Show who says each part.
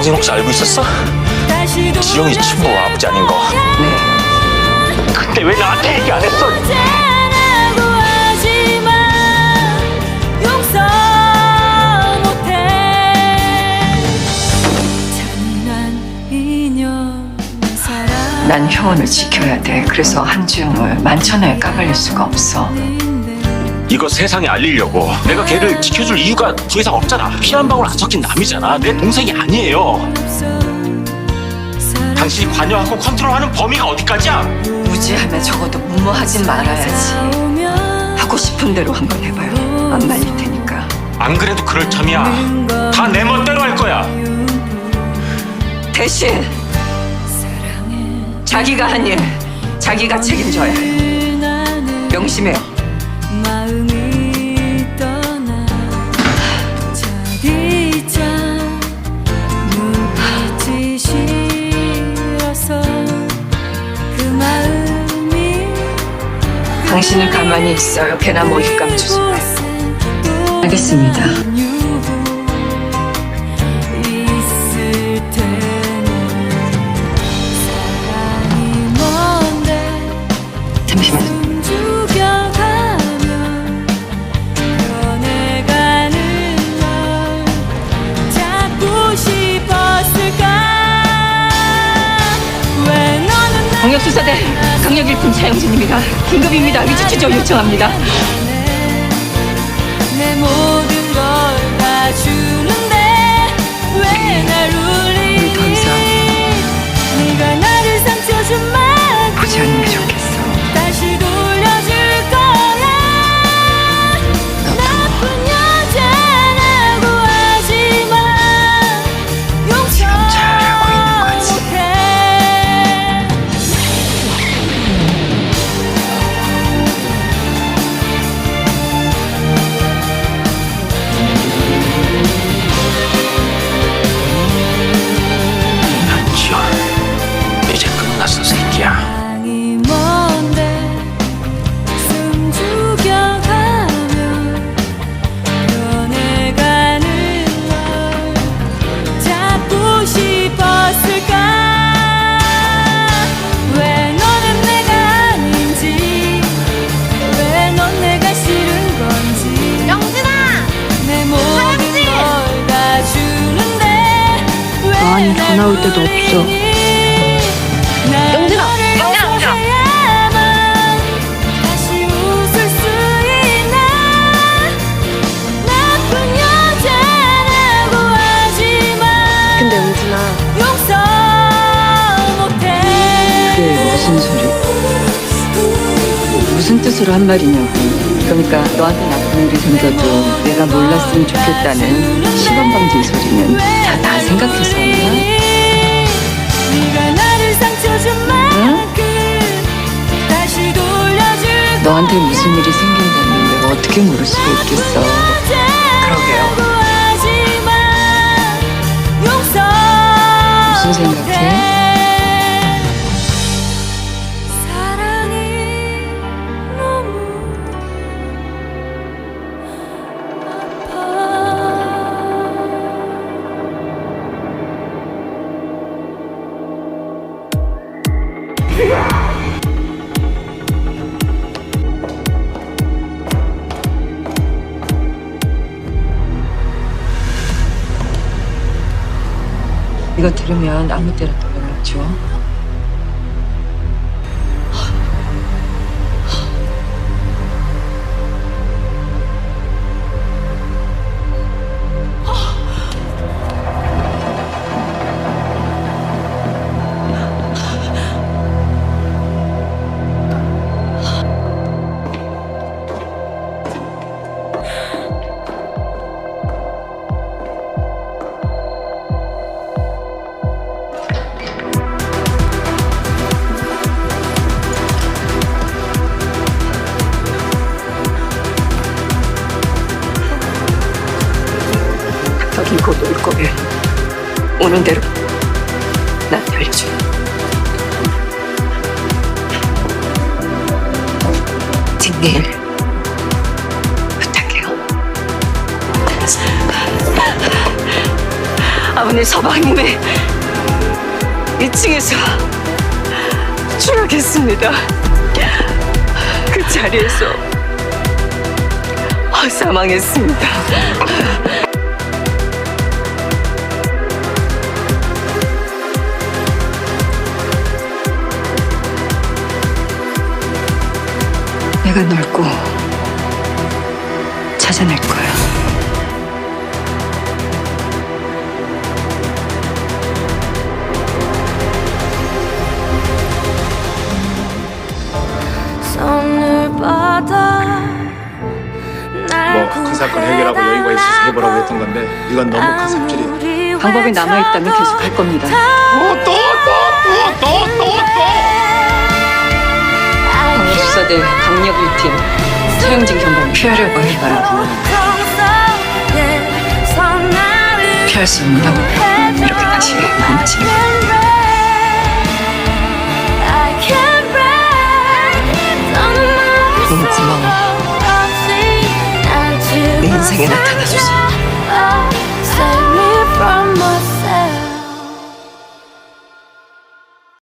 Speaker 1: 당신 혹시 알고 있었어? 지영이 친구 아버지 아닌 거.
Speaker 2: 네.
Speaker 1: 근데 왜 나한테 얘기 안 했어?
Speaker 2: 난 효원을 지켜야 돼. 그래서 한주영을 만천하에 까발릴 수가 없어.
Speaker 1: 이거 세상에 알리려고 내가 걔를 지켜줄 이유가 더 이상 없잖아. 피 한 방울 안 섞인 남이잖아. 내 동생이 아니에요. 당신이 관여하고 컨트롤하는 범위가 어디까지야?
Speaker 2: 무지하면 적어도 무모하진 말아야지. 하고 싶은 대로 한번 해봐요. 안 말릴 테니까.
Speaker 1: 안 그래도 그럴 참이야. 다 내 멋대로 할 거야.
Speaker 2: 대신 자기가 한 일 자기가 책임져야 해요. 명심해요.
Speaker 3: 마음이 떠나 차디찬 눈빛이 싫어서 그 마음이
Speaker 2: 당신은 가만히 있어요. 걔나 모입감 주지 말고. 알겠습니다. 수사대 강력 1품 차영진입니다. 긴급입니다. 위치 추적 요청합니다.
Speaker 3: 내 모든 걸다 주는데 왜날 울리니 왜
Speaker 4: 아니, 전화 올 때도 없어.
Speaker 3: 영진아
Speaker 2: 영진아, 영진아.
Speaker 4: 근데
Speaker 3: 못해
Speaker 4: 그게 무슨 소리 무슨 뜻으로 한 말이냐고 그러니까 너한테 나쁜 일이 생겨도 내가 몰랐으면 좋겠다는 시범방지 소리는 다 나 생각해서 한 거야?
Speaker 3: 네가 나를 상처 준 만큼 다시 돌려줄
Speaker 4: 너한테 무슨 일이 생긴다면 내가 어떻게 모를 수가 있겠어 이거 들으면 아무 때나 또 연락 줘
Speaker 2: 곧올 거예요. 오는 대로 난 알려줘. 뒷일 부탁해요. 아버님 서방님의 2층에서 추락했습니다. 그 자리에서 사망했습니다. 내가 널 꼭 찾아낼 거야.
Speaker 3: 손을 뻗어
Speaker 5: 뭐그 사건 해결하고 여유가 있어서 해보라고 했던 건데 이건 너무 큰 삽질이야.
Speaker 4: 방법이 남아있다면 계속 할 겁니다. 광역 대 강력 1팀 서영진 경감이 피하려고 할 바람 피할 수 없다고 이렇게 다시
Speaker 3: 고마워
Speaker 2: 내 인생에 나타나줘서.